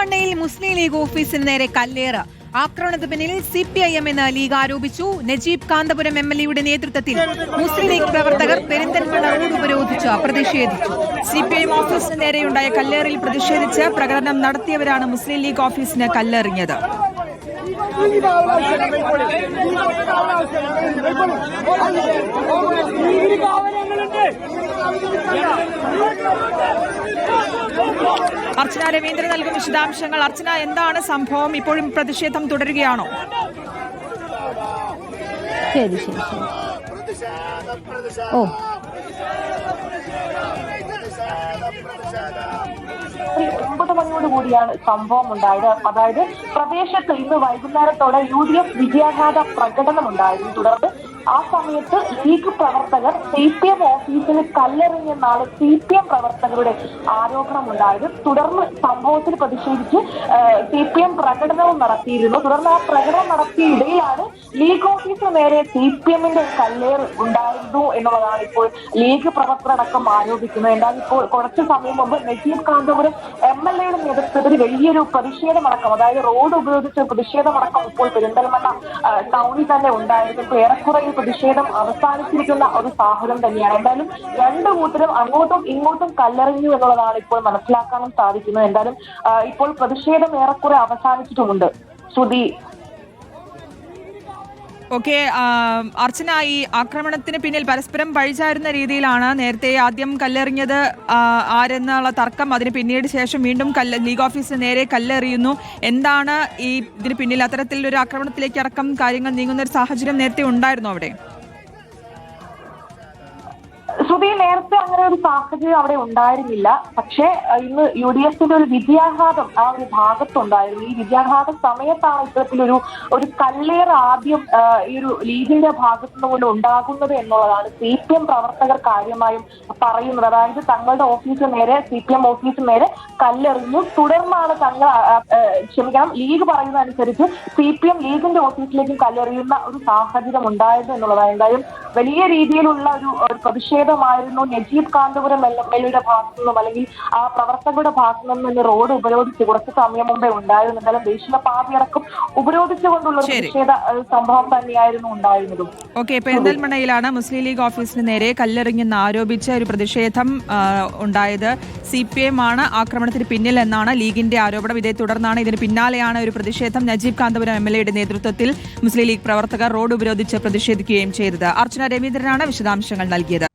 പെരിന്തൽമണ്ണയിൽ മുസ്ലിം ലീഗ് ഓഫീസിന് നേരെ കല്ലേറ്. ആക്രമണത്തിന് പിന്നിൽ സി പി ഐ എം എന്ന് ലീഗ് ആരോപിച്ചു. നജീബ് കാന്തപുരം എം എൽ എയുടെ നേതൃത്വത്തിൽ മുസ്ലിം ലീഗ് പ്രവർത്തകർ പെരിന്തൽമണ്ണ റോഡ് ഉപരോധിച്ച് പ്രതിഷേധിച്ചു സി പി ഐ എം ഓഫീസിന് നേരെയുണ്ടായ കല്ലേറിൽ പ്രതിഷേധിച്ച് പ്രകടനം നടത്തിയവരാണ് മുസ്ലിം ലീഗ് ഓഫീസിന് കല്ലെറിഞ്ഞത്. അർച്ചന രവീന്ദ്രൻ നൽകും വിശദാംശങ്ങൾ. അർച്ചന എന്താണ് സംഭവം? ഇപ്പോഴും പ്രതിഷേധം തുടരുകയാണോ? ശരി ശരി ശരി. ഓ. ഒമ്പത് മണിയോട് കൂടിയാണ് സംഭവം ഉണ്ടായത്. അതായത് പ്രദേശത്ത് ഇന്ന് വൈകുന്നേരത്തോടെ യു ഡി എഫ് വിജയാഘാത പ്രകടനം ഉണ്ടായിരുന്നു തുടർന്ന് ആ സമയത്ത് ലീഗ് പ്രവർത്തകർ സി പി എം ഓഫീസിൽ കല്ലെറിഞ്ഞെന്നാണ് സി പി എം പ്രവർത്തകരുടെ ആരോപണം ഉണ്ടായത് തുടർന്ന് സംഭവത്തിൽ പ്രതിഷേധിച്ച് സി പി എം പ്രകടനവും നടത്തിയിരുന്നു. തുടർന്ന് ആ പ്രകടനം നടത്തിയ ഇടയിലാണ് ലീഗ് ഓഫീസിന് നേരെ സി പി എമ്മിന്റെ കല്ലേറ് ഉണ്ടായിരുന്നു എന്നുള്ളതാണ് ഇപ്പോൾ ലീഗ് പ്രവർത്തകരടക്കം ആരോപിക്കുന്നത്. എന്തായാലും ഇപ്പോൾ കുറച്ച് സമയം മുമ്പ് നജീബ് കാന്തപുരം എം എൽ എയുടെ നേതൃത്വത്തിൽ വലിയൊരു പ്രതിഷേധമടക്കം അതായത് റോഡ് ഉപയോഗിച്ച് പ്രതിഷേധമടക്കം ഇപ്പോൾ പെരിന്തൽമണ്ണ ടൗണിൽ തന്നെ ഉണ്ടായിരുന്നു. ഏറെക്കുറെ ഈ പ്രതിഷേധം അവസാനിച്ചിരിക്കുന്ന ഒരു സാഹചര്യം തന്നെയാണ്. എന്തായാലും രണ്ട് കൂട്ടരും അങ്ങോട്ടും ഇങ്ങോട്ടും കല്ലെറിഞ്ഞു എന്നുള്ളതാണ് ഇപ്പോൾ മനസ്സിലാക്കാനും സാധിക്കുന്നത്. എന്തായാലും ഇപ്പോൾ പ്രതിഷേധം ഏറെക്കുറെ അവസാനിച്ചിട്ടുമുണ്ട്. ശ്രുതി ഓക്കെ അർച്ചന ഈ ആക്രമണത്തിന് പിന്നിൽ പരസ്പരം പഴിചാരുന്ന രീതിയിലാണ് നേരത്തെ ആദ്യം കല്ലെറിഞ്ഞത് ആരെന്നുള്ള തർക്കം. അതിന് പിന്നീട് ശേഷം വീണ്ടും കല്ല് ലീഗ് ഓഫീസിന് നേരെ കല്ലെറിയുന്നു. എന്താണ് ഈ ഇതിന് പിന്നിൽ അത്തരത്തിലൊരു ആക്രമണത്തിലേക്ക് അടക്കം കാര്യങ്ങൾ നീങ്ങുന്ന ഒരു സാഹചര്യം നേരത്തെ ഉണ്ടായിരുന്നു അവിടെ? ശ്രുതി നേരത്തെ അങ്ങനെ ഒരു സാഹചര്യം അവിടെ ഉണ്ടായിരുന്നില്ല. പക്ഷേ ഇന്ന് യു ഡി എഫിന്റെ ഒരു വിജയാഘാതം ആ ഒരു ഭാഗത്തുണ്ടായിരുന്നു. ഈ വിജയാഘാത സമയത്താണ് ഇത്തരത്തിലൊരു ഒരു കല്ലേറ് ആദ്യം ഈ ഒരു ലീഗിന്റെ ഭാഗത്തു നിന്ന് പോലും ഉണ്ടാകുന്നത് എന്നുള്ളതാണ് സി പി എം പ്രവർത്തകർ കാര്യമായും പറയുന്നത്. അതായത് തങ്ങളുടെ ഓഫീസിന് നേരെ സി പി എം ഓഫീസിന് നേരെ കല്ലെറിഞ്ഞു. തുടർന്നാണ് തങ്ങൾ ക്ഷമിക്കണം ലീഗ് പറയുന്നതനുസരിച്ച് സി പി എം ലീഗിന്റെ ഓഫീസിലേക്കും കല്ലെറിയുന്ന ഒരു സാഹചര്യം ഉണ്ടായത് എന്നുള്ളതാണ്. എന്തായാലും വലിയ രീതിയിലുള്ള ഒരു ഒരു പ്രതിഷേധമായിരുന്നു നജീബ് കാന്തപുരം എം എൽ എയുടെ ഭാഗത്തു നിന്നും അല്ലെങ്കിൽ ആ പ്രവർത്തകരുടെ ഭാഗത്തു നിന്നും റോഡ് ഉപരോധിച്ച് കുറച്ച് സമയം മുമ്പേ ഉണ്ടായിരുന്നു. എന്തായാലും ദേശീയപാതയടക്കം ഉപരോധിച്ചുകൊണ്ടുള്ള ഒരു ശരി. പ്രതിഷേധ ഏഹ്, സംഭവം തന്നെയായിരുന്നു ഉണ്ടായിരുന്നതും. ഓക്കെ പെരിന്തൽമണ്ണയിലാണ് മുസ്ലിം ലീഗ് ഓഫീസിന് നേരെ കല്ലെറിഞ്ഞെന്ന് ആരോപിച്ച ഒരു പ്രതിഷേധം ഉണ്ടായത് സി പി എം ആണ് ആക്രമണത്തിന് പിന്നിൽ എന്നാണ് ലീഗിന്റെ ആരോപണം. ഇതേ തുടർന്നാണ് ഇതിന് പിന്നാലെയാണ് ഒരു പ്രതിഷേധം നജീബ് കാന്തപുരം എം എൽ എയുടെ നേതൃത്വത്തിൽ മുസ്ലിം ലീഗ് പ്രവർത്തകർ റോഡ് ഉപരോധിച്ച് പ്രതിഷേധിക്കുകയും ചെയ്തത്. അർച്ചന രവീന്ദ്രനാണ് വിശദാംശങ്ങൾ നൽകിയത്.